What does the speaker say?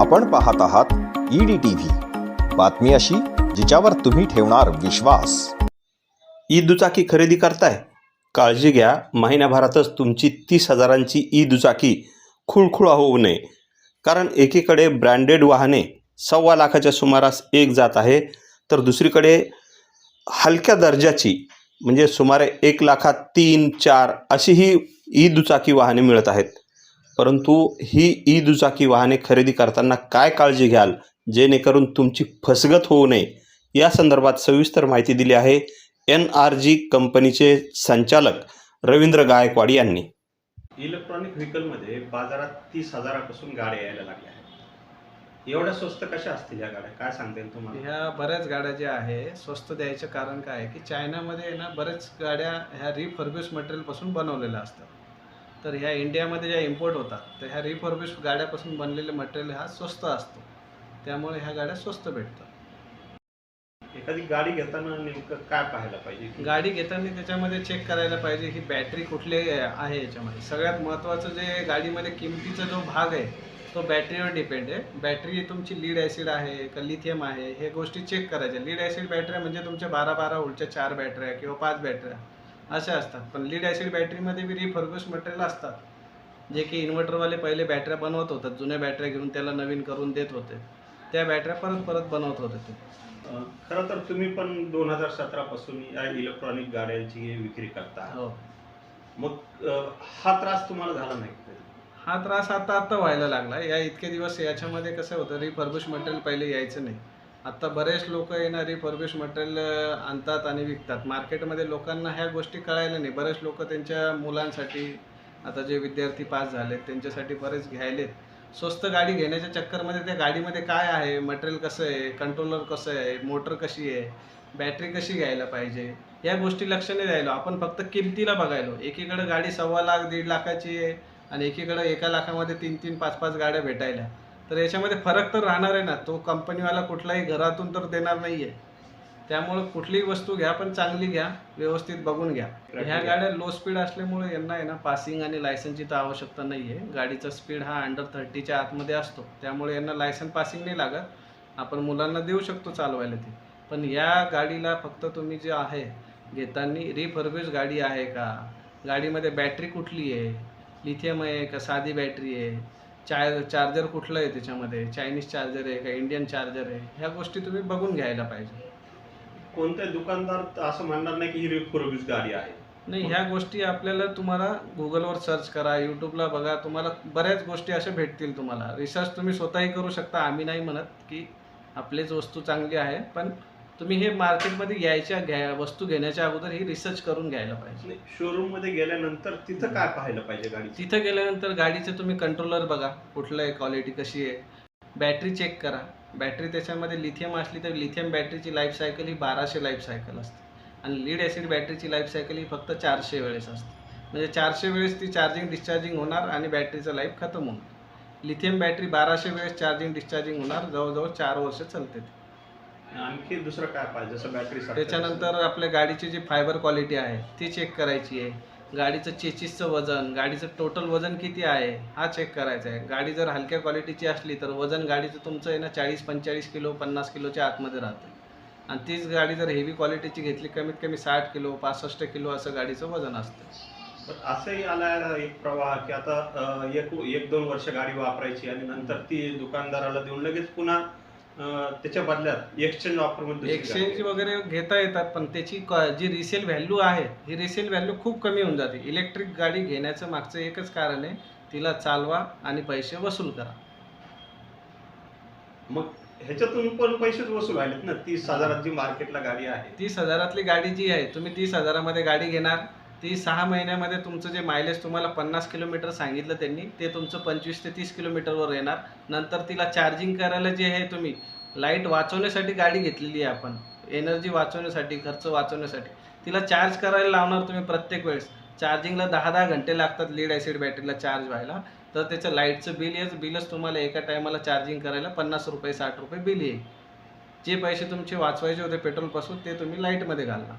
आपण पाहत आहात ईडी टीव्ही बातमी अशी जिच्यावर तुम्ही ठेवणार विश्वास. ई दुचाकी खरेदी करताय? काळजी घ्या. महिन्याभरातच तुमची तीस हजारांची ई दुचाकी खुळखुळा होऊ नये. कारण एकीकडे ब्रँडेड वाहने सव्वा लाखाच्या सुमारास एक जात आहे तर दुसरीकडे हलक्या दर्जाची म्हणजे सुमारे एक लाखात तीन चार अशी ही ई दुचाकी वाहने मिळत आहेत. परंतु ही ई दुचाकी वाहने खरेदी करताना काय काळजी घ्याल जेणेकरून तुमची फसगत होऊ नये? या संदर्भात सविस्तर माहिती दिली आहे एन आर जी कंपनीचे संचालक रवींद्र गायकवाड यांनी. इलेक्ट्रॉनिक व्हेकलमध्ये बाजारात तीस हजारापासून गाड्या यायला लागल्या आहेत. एवढ्या स्वस्त कशा असतील या गाड्या? काय सांगता येईल तुम्हाला? ह्या बऱ्याच गाड्या ज्या आहे स्वस्त द्यायचं कारण काय आहे की चायनामध्ये आहे ना बऱ्याच गाड्या ह्या रिफर्बिश मटेरियलपासून बनवलेल्या असतात. तर ह्या इंडियामध्ये ज्या इम्पोर्ट होतात तर ह्या रिफर्बिश गाड्यापासून बनलेले मटेरियल हा स्वस्त असतो. त्यामुळे ह्या गाड्या स्वस्त भेटतात. एखादी गाडी घेताना नेमकं काय पाहायला पाहिजे? गाडी घेताना त्याच्यामध्ये चेक करायला पाहिजे ही बॅटरी कुठली आहे याच्यामध्ये. सगळ्यात महत्त्वाचं जे गाडीमध्ये किमतीचा जो भाग आहे तो बॅटरीवर डिपेंड आहे. बॅटरी तुमची लीड ॲसिड आहे का लिथियम आहे हे गोष्टी चेक करायच्या. लीड ॲसिड बॅटऱ्या म्हणजे तुमच्या बारा बारा वोल्टच्या चार बॅटऱ्या किंवा पाच बॅटऱ्या अशा असतात. पण लीड ॲसिड बॅटरीमध्ये बी रिफर्बिश मटेरियल असतात. जे की इन्व्हर्टरवाले पहिले बॅटऱ्या बनवत होतात जुन्या बॅटऱ्या घेऊन त्याला नवीन करून देत होते. त्या बॅटऱ्या परत परत बनवत होते ते. खरं तर तुम्ही पण दोन हजार सतरा पासून या इलेक्ट्रॉनिक गाड्यांची विक्री करता. हो. मग हा त्रास तुम्हाला झाला नाही? हा त्रास आता आता व्हायला लागला. या इतके दिवस याच्यामध्ये कसं होतं रिफर्बिश मटेरियल पहिले यायचं नाही. आता बरेच लोक येणारी रिफर्बिश मटेरियल आणतात आणि विकतात. मार्केटमध्ये लोकांना ह्या गोष्टी कळायला नाही. बरेच लोक त्यांच्या मुलांसाठी आता जे विद्यार्थी पास झालेत त्यांच्यासाठी बरेच घ्यायलेत. स्वस्त गाडी घेण्याच्या चक्करमध्ये त्या गाडीमध्ये काय आहे? मटेरियल कसं आहे? कंट्रोलर कसं आहे? मोटर कशी आहे? बॅटरी कशी घ्यायला पाहिजे? या गोष्टी लक्ष नाही राहिलो. आपण फक्त किमतीला बघायलो. एकीकडं गाडी सव्वा लाख दीड लाखाची आहे आणि एकीकडं एका लाखामध्ये तीन तीन पाच पाच गाड्या भेटायला तर याच्यामध्ये फरक तर राहणार आहे ना. तो कंपनीवाला कुठलाही घरातून तर देणार नाही आहे त्यामुळं कुठलीही वस्तू घ्या पण चांगली घ्या व्यवस्थित बघून घ्या. ह्या गाड्या लो स्पीड असल्यामुळे यांना आहे ना पासिंग आणि लायसनची तर आवश्यकता नाही आहे गाडीचा स्पीड हा अंडर थर्टीच्या आतमध्ये असतो. त्यामुळे यांना लायसन पासिंग नाही लागत. आपण मुलांना देऊ शकतो चालवायला ती. पण या गाडीला फक्त तुम्ही जे आहे घेताना रिफर्बिश गाडी आहे का? गाडीमध्ये बॅटरी कुठली आहे? लिथियम आहे का? साधी बॅटरी आहे? चाय चार्जर कुठलं आहे त्याच्यामध्ये? चायनीज चार्जर आहे का इंडियन चार्जर आहे? ह्या गोष्टी तुम्ही बघून घ्यायला पाहिजे. कोणत्या दुकानदार असं म्हणणार नाही की ही रिफर्बिश गाडी आहे. नाही ह्या गोष्टी आपल्याला तुम्हाला गुगलवर सर्च करा यूट्यूबला बघा. तुम्हाला बऱ्याच गोष्टी अशा भेटतील तुम्हाला. रिसर्च तुम्ही स्वतःही करू शकता. आम्ही नाही म्हणत की आपलीच वस्तू चांगली आहे पण तुम्ही हे मार्केटमध्ये घ्यायच्या घ्या वस्तू घेण्याच्या अगोदर ही रिसर्च करून घ्यायला पाहिजे. शोरूममध्ये गेल्यानंतर तिथं काय पाहायला पाहिजे गाडी तिथं गेल्यानंतर गाडीचे तुम्ही कंट्रोलर बघा कुठलं आहे क्वालिटी कशी आहे. बॅटरी चेक करा. बॅटरी त्याच्यामध्ये लिथियम असली तर लिथियम बॅटरीची लाईफ सायकल ही बाराशे लाईफ सायकल असते. आणि लीड ॲसिड बॅटरीची लाईफ सायकल ही फक्त चारशे वेळेस असते. म्हणजे चारशे वेळेस ती चार्जिंग डिस्चार्जिंग होणार आणि बॅटरीचं लाईफ खतम होणार. लिथियम बॅटरी बाराशे वेळेस चार्जिंग डिस्चार्जिंग होणार. जवळजवळ चार वर्ष चालते आणखी दुसरं काय पाहिजे? जसं बॅटरी त्याच्यानंतर आपल्या गाडीची जी फायबर क्वालिटी आहे ती चेक करायची आहे. गाडीचं चेचिसचं वजन गाडीचं टोटल वजन किती आहे हा चेक करायचा आहे. गाडी जर हलक्या क्वालिटीची असली तर वजन गाडीचं तुमचं आहे ना चाळीस पंचेचाळीस किलो पन्नास किलोच्या आतमध्ये राहतं. आणि तीच गाडी जर हेवी क्वालिटीची घेतली कमीत कमी साठ किलो पासष्ट किलो असं गाडीचं वजन असतं. असंही आला एक प्रवाह की आता एक एक दोन वर्ष गाडी वापरायची आणि नंतर ती दुकानदाराला देऊन लगेच पुन्हा त्याच्या बदल्यात एक्सचेंज ऑफरमध्ये एक्सचेंज वगैरे घेता येतात पण त्याची जी रिसेल व्हॅल्यू आहे ही रिसेल व्हॅल्यू खूप कमी होऊन जाते. इलेक्ट्रिक गाडी घेण्याचं मागचं एकच कारण आहे तिला चालवा आणि पैसे वसूल करा. मग ह्याच्यातून पण पैसेच वसूल व्हायलेत ना? तीस हजारात जी मार्केटला गाडी आहे. तीस हजारातली गाडी जी आहे तुम्ही तीस हजारामध्ये गाडी घेणार ती सहा महिन्यामध्ये तुमचं जे मायलेज तुम्हाला पन्नास किलोमीटर सांगितलं त्यांनी ते तुमचं पंचवीस ते तीस किलोमीटरवर येणार. नंतर तिला चार्जिंग करायला जे आहे तुम्ही लाइट वाचवण्यासाठी गाडी घेतलेली आहे आपण. एनर्जी वाचवण्यासाठी खर्च वाचवण्यासाठी. तिला चार्ज करायला लावणार तुम्ही प्रत्येक वेळेस. चार्जिंगला दहा दहा घंटे लागतात लीड ॲसिड बॅटरीला चार्ज व्हायला. तर त्याचं लाईटचं बिल येच बिलच तुम्हाला एका टायमाला चार्जिंग करायला पन्नास रुपये साठ रुपये बिल येईल. जे पैसे तुमचे वाचवायचे होते पेट्रोलपासून ते तुम्ही लाईटमध्ये घालणार.